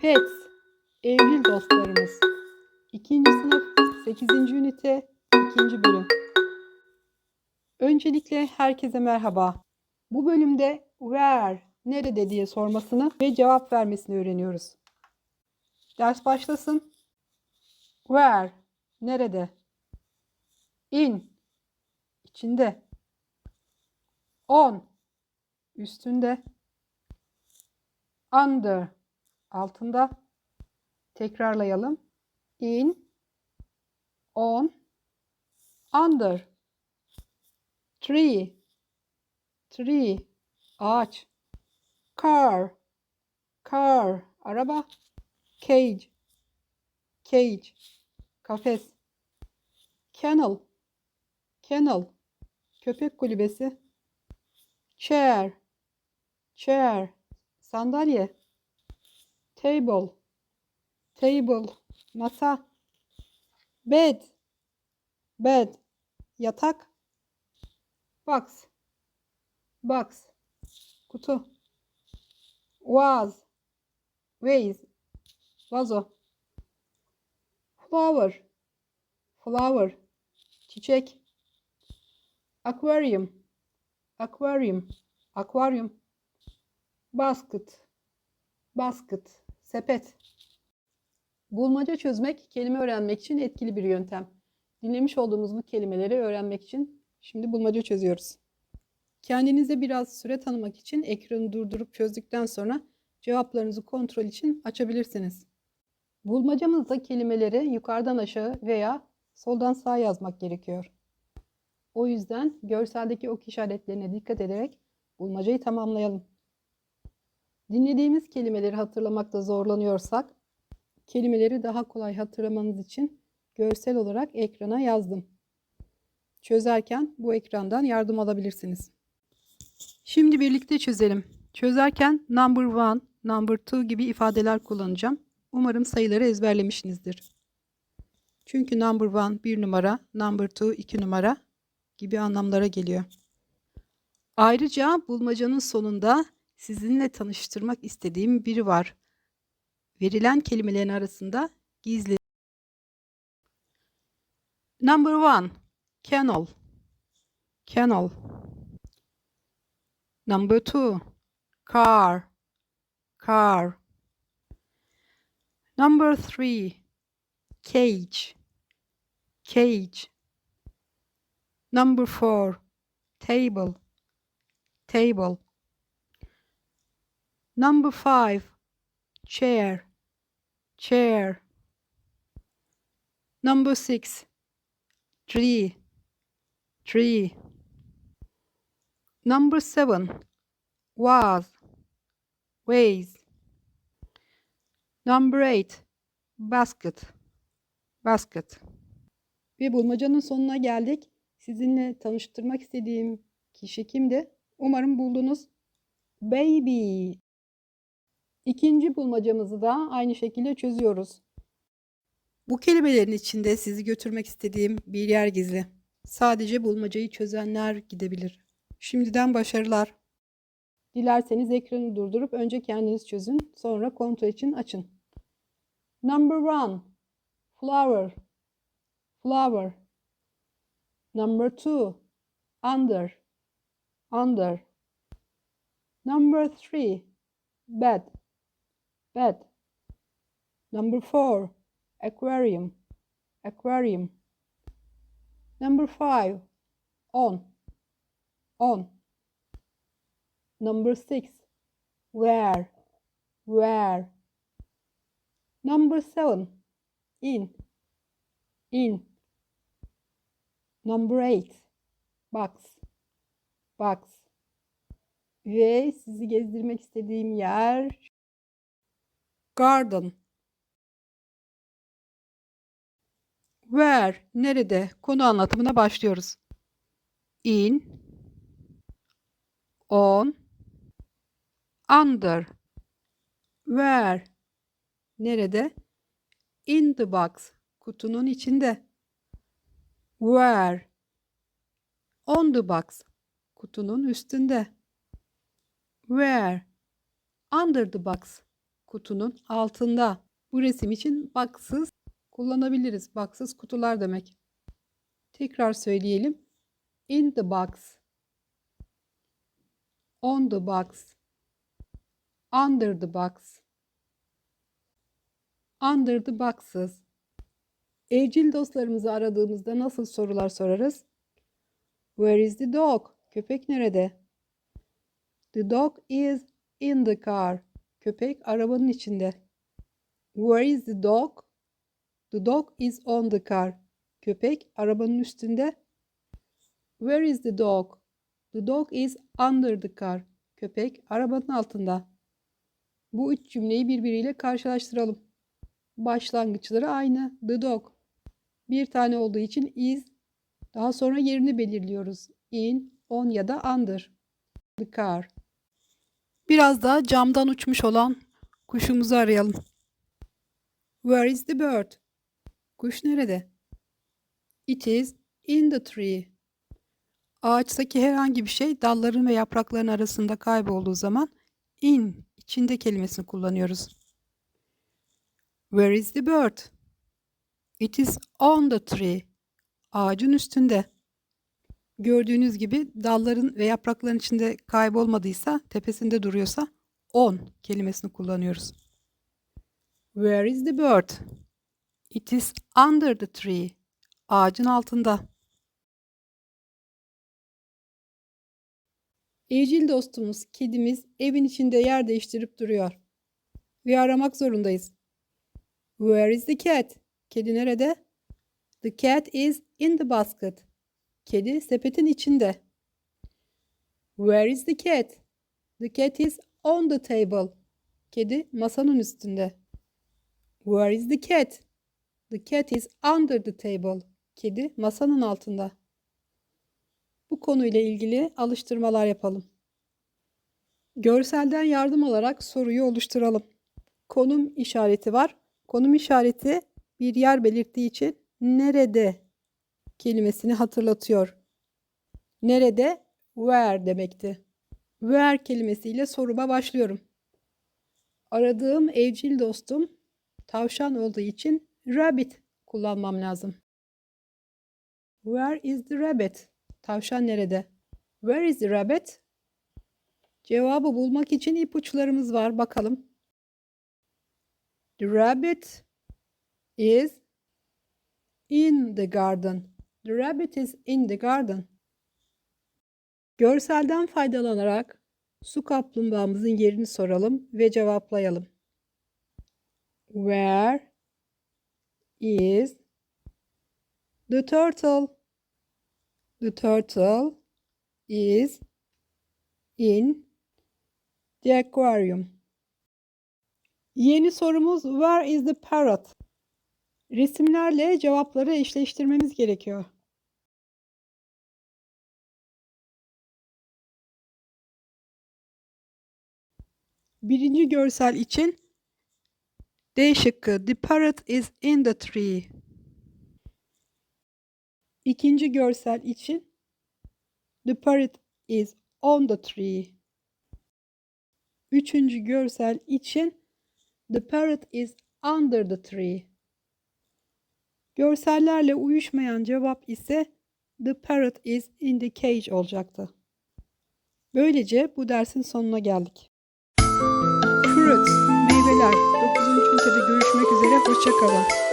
Pets, evcil dostlarımız. İkinci sınıf, 8. ünite, ikinci bölüm. Öncelikle herkese merhaba. Bu bölümde where, nerede diye sormasını ve cevap vermesini öğreniyoruz. Ders başlasın. Where, nerede? In, içinde. On, üstünde. Under, altında. Tekrarlayalım. In, on, under. Tree, tree, ağaç. Car, car, araba. Cage, cage, kafes. Kennel, kennel, köpek kulübesi. Chair, chair, sandalye. Table, table, masa. Bed, bed, yatak. Box, box, kutu. Vase, vase, vazo. Flower, flower, çiçek. Aquarium, aquarium, akvaryum. Basket, basket, sepet. Bulmaca çözmek, kelime öğrenmek için etkili bir yöntem. Dinlemiş olduğumuz bu kelimeleri öğrenmek için şimdi bulmaca çözüyoruz. Kendinize biraz süre tanımak için ekranı durdurup çözdükten sonra cevaplarınızı kontrol için açabilirsiniz. Bulmacamızda kelimeleri yukarıdan aşağı veya soldan sağa yazmak gerekiyor. O yüzden görseldeki ok işaretlerine dikkat ederek bulmacayı tamamlayalım. Dinlediğimiz kelimeleri hatırlamakta zorlanıyorsak, kelimeleri daha kolay hatırlamanız için görsel olarak ekrana yazdım. Çözerken bu ekrandan yardım alabilirsiniz. Şimdi birlikte çözelim. Çözerken number one, number two gibi ifadeler kullanacağım. Umarım sayıları ezberlemişsinizdir. Çünkü number one bir numara, number two iki numara gibi anlamlara geliyor. Ayrıca bulmacanın sonunda sizinle tanıştırmak istediğim biri var. Verilen kelimelerin arasında gizli. Number one, kennel, kennel. Number two, car, car. Number three, cage, cage. Number four, table, table. Number five, chair, chair. Number six, tree, tree. Number seven, vase, vase. Number eight, basket, basket. Ve bulmacanın sonuna geldik. Sizinle tanıştırmak istediğim kişi kimdi? Umarım buldunuz. Baby. İkinci bulmacamızı da aynı şekilde çözüyoruz. Bu kelimelerin içinde sizi götürmek istediğim bir yer gizli. Sadece bulmacayı çözenler gidebilir. Şimdiden başarılar. Dilerseniz ekranı durdurup önce kendiniz çözün, sonra kontrol için açın. Number one, flower, flower. Number two, under, under. Number three, bed, bed. Number four, aquarium, aquarium. Number five, on, on. Number six, where, where. Number seven, in, in. Number eight, box, box. Ve sizi gezdirmek istediğim yer garden. Where, nerede? Konu anlatımına başlıyoruz. In, on, under. Where, nerede? In the box, kutunun içinde. Where, on the box, kutunun üstünde. Where, under the box, kutunun altında. Bu resim için box'sız kullanabiliriz. Box'sız kutular demek. Tekrar söyleyelim. In the box. On the box. Under the box. Under the boxes. Evcil dostlarımızı aradığımızda nasıl sorular sorarız? Where is the dog? Köpek nerede? The dog is in the car. Köpek arabanın içinde. Where is the dog? The dog is on the car. Köpek arabanın üstünde. Where is the dog? The dog is under the car. Köpek arabanın altında. Bu üç cümleyi birbiriyle karşılaştıralım. Başlangıçları aynı. The dog. Bir tane olduğu için is. Daha sonra yerini belirliyoruz. In, on ya da under. The car. Biraz daha camdan uçmuş olan kuşumuzu arayalım. Where is the bird? Kuş nerede? It is in the tree. Ağaçtaki herhangi bir şey dalların ve yaprakların arasında kaybolduğu zaman in, içinde kelimesini kullanıyoruz. Where is the bird? It is on the tree. Ağacın üstünde. Gördüğünüz gibi dalların ve yaprakların içinde kaybolmadıysa, tepesinde duruyorsa on kelimesini kullanıyoruz. Where is the bird? It is under the tree. Ağacın altında. Evcil dostumuz, kedimiz evin içinde yer değiştirip duruyor. Ve aramak zorundayız. Where is the cat? Kedi nerede? The cat is in the basket. Kedi sepetin içinde. Where is the cat? The cat is on the table. Kedi masanın üstünde. Where is the cat? The cat is under the table. Kedi masanın altında. Bu konuyla ilgili alıştırmalar yapalım. Görselden yardım alarak soruyu oluşturalım. Konum işareti var. Konum işareti bir yer belirttiği için nerede kelimesini hatırlatıyor. Nerede? Where demekti. Where kelimesiyle soruma başlıyorum. Aradığım evcil dostum tavşan olduğu için rabbit kullanmam lazım. Where is the rabbit? Tavşan nerede? Where is the rabbit? Cevabı bulmak için ipuçlarımız var. Bakalım. The rabbit is in the garden. The rabbit is in the garden. Görselden faydalanarak su kaplumbağamızın yerini soralım ve cevaplayalım. Where is the turtle? The turtle is in the aquarium. Yeni sorumuz Where is the parrot? Resimlerle cevapları eşleştirmemiz gerekiyor. Birinci görsel için D şıkkı The parrot is in the tree. İkinci görsel için The parrot is on the tree. Üçüncü görsel için The parrot is under the tree. Görsellerle uyuşmayan cevap ise The parrot is in the cage olacaktı. Böylece bu dersin sonuna geldik. Fruits, meyveler. 9. ünitede görüşmek üzere. Hoşçakalın.